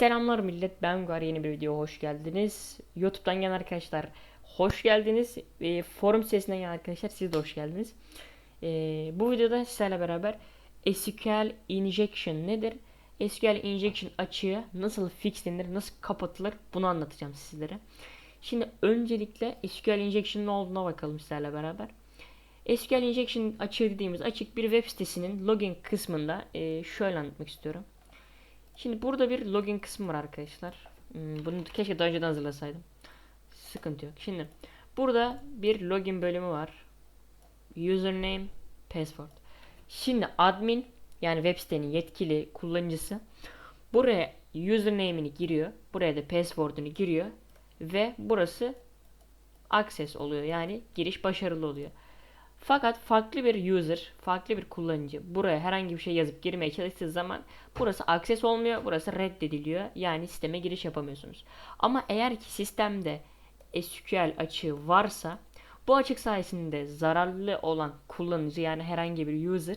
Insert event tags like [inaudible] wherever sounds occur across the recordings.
Selamlar millet ben Gar yeni bir video hoş geldiniz. Youtube'dan gelen arkadaşlar hoş geldiniz. E, forum sitesinden gelen arkadaşlar siz de hoş geldiniz. E, bu videoda sizlerle beraber SQL injection nedir? SQL injection açığı nasıl fixlenir, nasıl kapatılır bunu anlatacağım sizlere. Şimdi öncelikle SQL injection'ın ne olduğuna bakalım sizlerle beraber. SQL injection açığı dediğimiz açık bir web sitesinin login kısmında e, şöyle anlatmak istiyorum. Şimdi burada bir login kısmı var arkadaşlar. Hmm, Bunu keşke daha önceden hazırlasaydım. Sıkıntı yok. Şimdi burada bir login bölümü var. Username, password. Şimdi admin yani web sitenin yetkili kullanıcısı buraya username'ini giriyor. Buraya da password'unu giriyor ve burası access oluyor. Yani giriş başarılı oluyor. Fakat farklı bir user, farklı bir kullanıcı buraya herhangi bir şey yazıp girmeye çalıştığı zaman burası access olmuyor, burası reddediliyor. Yani sisteme giriş yapamıyorsunuz. Ama eğer ki sistemde SQL açığı varsa bu açık sayesinde zararlı olan kullanıcı yani herhangi bir user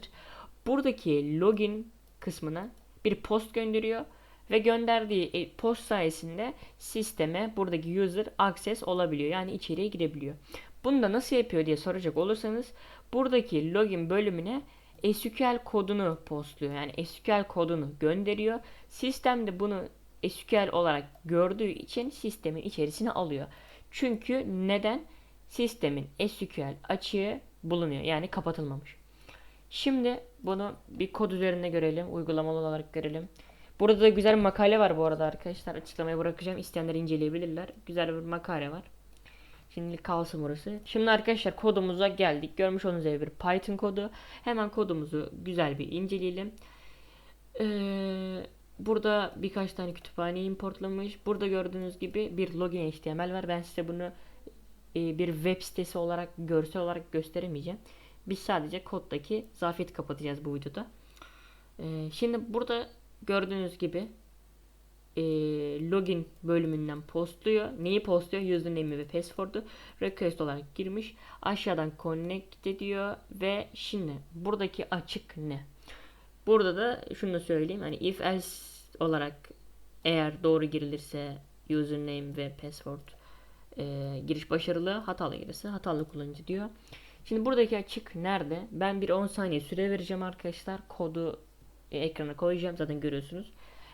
buradaki login kısmına bir post gönderiyor ve gönderdiği e, post sayesinde sisteme buradaki user access olabiliyor. Yani içeriye girebiliyor. Bunu da nasıl yapıyor diye soracak olursanız buradaki login bölümüne SQL kodunu postluyor. Yani SQL kodunu gönderiyor. Sistem de bunu SQL olarak gördüğü için sistemin içerisine alıyor. Çünkü neden? Sistemin SQL açığı bulunuyor. Yani kapatılmamış. Şimdi bunu bir kod üzerinde görelim. Uygulamalı olarak görelim. Burada da güzel bir makale var bu arada arkadaşlar. Açıklamaya bırakacağım. İsteyenler inceleyebilirler. Güzel bir makale var. Şimdilik kalsın burası. Şimdi arkadaşlar kodumuza geldik. Görmüş olduğunuz gibi bir Python kodu. Hemen kodumuzu güzel bir inceleyelim. Ee, burada birkaç tane kütüphane importlamış. Burada gördüğünüz gibi bir login HTML var. Ben size bunu e, bir web sitesi olarak görsel olarak gösteremeyeceğim. Biz sadece koddaki zafiyeti kapatacağız bu videoda. Ee, şimdi burada gördüğünüz gibi e, login bölümünden postluyor. Neyi postluyor? Username ve password'u request olarak girmiş. Aşağıdan connect ediyor ve şimdi buradaki açık ne? Burada da şunu da söyleyeyim. Hani if else olarak eğer doğru girilirse username ve password e, giriş başarılı, hatalı gelirse hatalı kullanıcı diyor. Şimdi buradaki açık nerede? Ben bir 10 saniye süre vereceğim arkadaşlar. Kodu ekrana koyacağım. Zaten görüyorsunuz.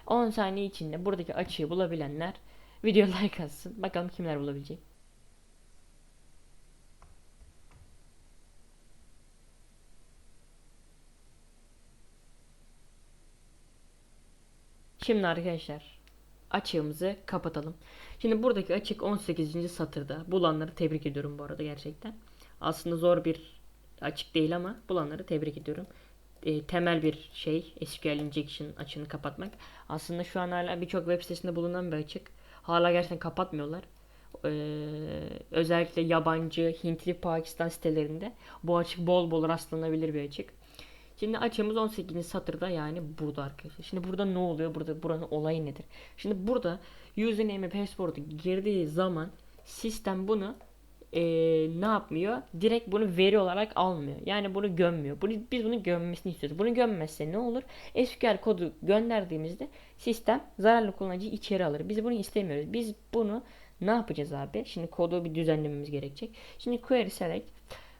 10 saniye içinde buradaki açığı bulabilenler video [laughs] like atsın. Bakalım kimler bulabilecek. Şimdi arkadaşlar açığımızı kapatalım. Şimdi buradaki açık 18. satırda. Bulanları tebrik ediyorum bu arada gerçekten. Aslında zor bir açık değil ama bulanları tebrik ediyorum. E, temel bir şey SQL injection açığını kapatmak. Aslında şu an hala birçok web sitesinde bulunan bir açık. Hala gerçekten kapatmıyorlar. Ee, özellikle yabancı, Hintli, Pakistan sitelerinde bu açık bol bol rastlanabilir bir açık. Şimdi açığımız 18. satırda yani burada arkadaşlar. Şimdi burada ne oluyor? Burada buranın olayı nedir? Şimdi burada username ve password'u girdiği zaman sistem bunu e, ne yapmıyor? Direkt bunu veri olarak almıyor. Yani bunu gömmüyor. Bunu, biz bunu gömmesini istiyoruz. Bunu gömmezse ne olur? SQL kodu gönderdiğimizde sistem zararlı kullanıcıyı içeri alır. Biz bunu istemiyoruz. Biz bunu ne yapacağız abi? Şimdi kodu bir düzenlememiz gerekecek. Şimdi query select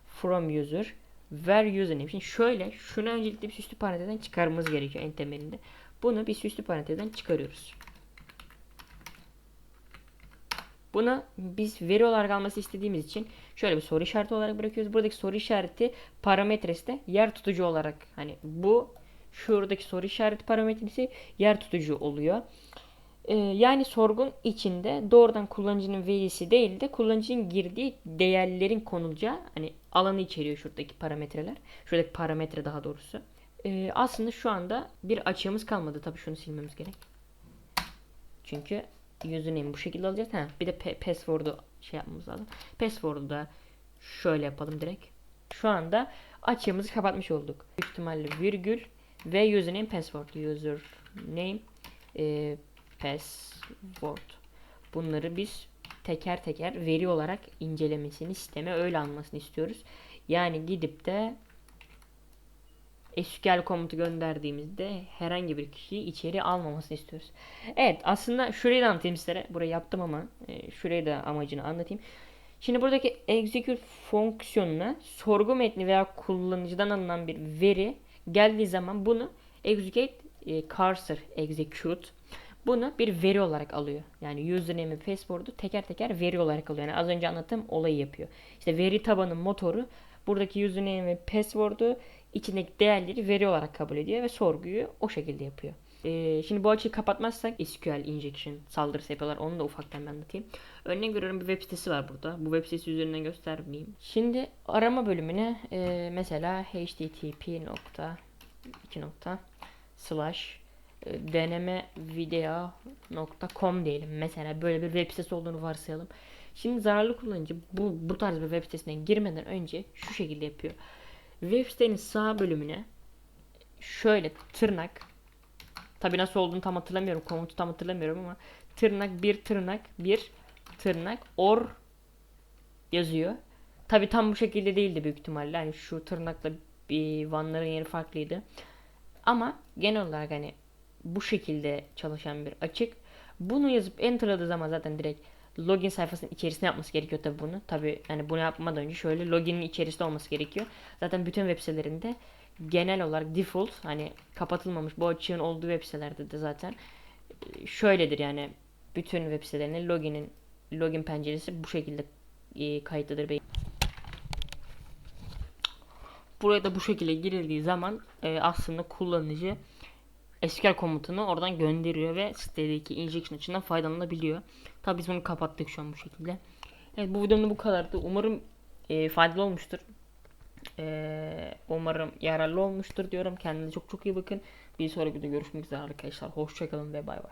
from user where username. Şimdi şöyle şunu öncelikle bir süslü parantezden çıkarmamız gerekiyor en temelinde. Bunu bir süslü parantezden çıkarıyoruz. Bunu biz veri olarak alması istediğimiz için şöyle bir soru işareti olarak bırakıyoruz. Buradaki soru işareti parametresi de yer tutucu olarak hani bu şuradaki soru işareti parametresi yer tutucu oluyor. Ee, yani sorgun içinde doğrudan kullanıcının verisi değil de kullanıcının girdiği değerlerin konulacağı hani alanı içeriyor şuradaki parametreler. Şuradaki parametre daha doğrusu. Ee, aslında şu anda bir açığımız kalmadı. Tabii şunu silmemiz gerek. Çünkü username bu şekilde alacağız. Ha, bir de password'u şey yapmamız lazım. Password'u da şöyle yapalım direkt. Şu anda açığımızı kapatmış olduk. Büyük virgül ve username password. Username e, password. Bunları biz teker teker veri olarak incelemesini sisteme öyle almasını istiyoruz. Yani gidip de SQL komutu gönderdiğimizde herhangi bir kişiyi içeri almamasını istiyoruz. Evet aslında şurayı da anlatayım sizlere. Burayı yaptım ama e, şurayı da amacını anlatayım. Şimdi buradaki execute fonksiyonuna sorgu metni veya kullanıcıdan alınan bir veri geldiği zaman bunu execute e, cursor execute bunu bir veri olarak alıyor. Yani username ve password'u teker teker veri olarak alıyor. Yani az önce anlattığım olayı yapıyor. İşte veri tabanı motoru buradaki username ve password'u içindeki değerleri veri olarak kabul ediyor ve sorguyu o şekilde yapıyor. Ee, şimdi bu açıyı kapatmazsak SQL injection saldırısı yapıyorlar. Onu da ufaktan ben anlatayım. Örnek veriyorum bir web sitesi var burada. Bu web sitesi üzerinden göstermeyeyim. Şimdi arama bölümüne e, mesela http nokta iki nokta slash e, denemevideo.com diyelim. Mesela böyle bir web sitesi olduğunu varsayalım. Şimdi zararlı kullanıcı bu, bu tarz bir web sitesine girmeden önce şu şekilde yapıyor. Web sitenin sağ bölümüne şöyle tırnak tabi nasıl olduğunu tam hatırlamıyorum komutu tam hatırlamıyorum ama tırnak bir tırnak bir tırnak or yazıyor. Tabi tam bu şekilde değildi büyük ihtimalle. Hani şu tırnakla bir vanların yeri farklıydı. Ama genel olarak hani bu şekilde çalışan bir açık. Bunu yazıp enterladığı zaman zaten direkt login sayfasının içerisine yapması gerekiyor tabi bunu. Tabi hani bunu yapmadan önce şöyle loginin içerisinde olması gerekiyor. Zaten bütün web sitelerinde genel olarak default hani kapatılmamış bu açığın olduğu web sitelerde de zaten e, şöyledir yani bütün web sitelerinin loginin login penceresi bu şekilde e, kayıtlıdır. Buraya da bu şekilde girildiği zaman e, aslında kullanıcı SQL komutunu oradan gönderiyor ve sitedeki injection açısından faydalanabiliyor. Tabi biz bunu kapattık şu an bu şekilde. Evet bu videonun bu kadardı. Umarım e, faydalı olmuştur. E, umarım yararlı olmuştur diyorum. Kendinize çok çok iyi bakın. Bir sonraki videoda görüşmek üzere arkadaşlar. Hoşçakalın ve bay bay.